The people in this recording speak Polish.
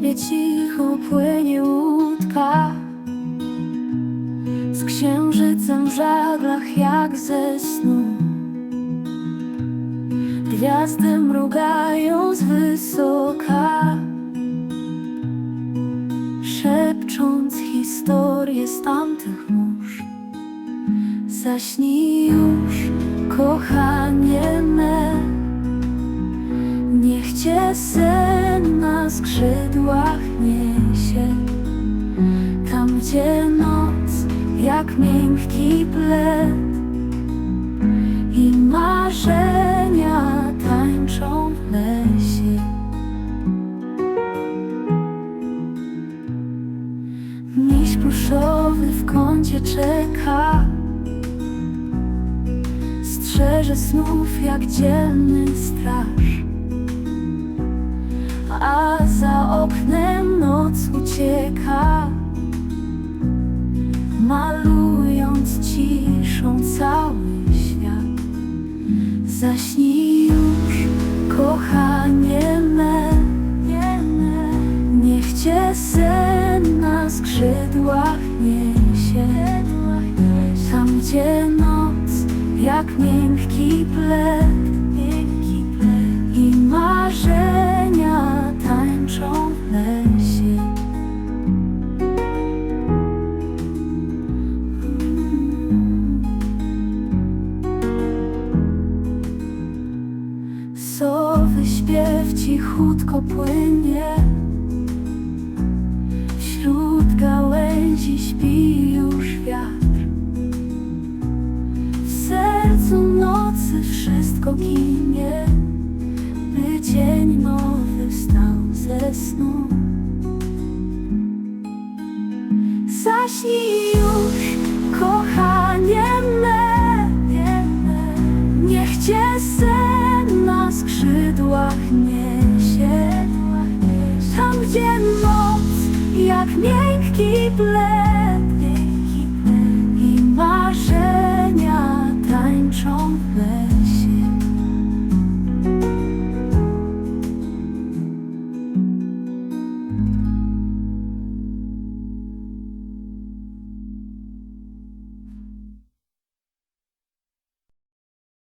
cicho płynie łódka. Z księżycem w żaglach jak ze snu. Gwiazdy mrugają z wysoka. Szepcząc historię z tamtych mórz. Zaśnij już, kochanie me. Niech cię na skrzydłach niesie. Tam gdzie noc jak miękki pled I marzenia tańczą w lesie. Miś pluszowy w kącie czeka. Strzeże snów jak dzielny straż. Noc ucieka Malując ciszą cały świat. Zaśnij już, kochanie me Niech cię sen na skrzydłach niesie. Tam gdzie noc jak miękki pled śpiew cichutko płynie. Wśród gałęzi śpi już wiatr. W sercu nocy wszystko ginie. By dzień nowy wstał ze snu. Zaśnij pachnie się. Tam gdzie moc jak miękki plec I marzenia tańczą w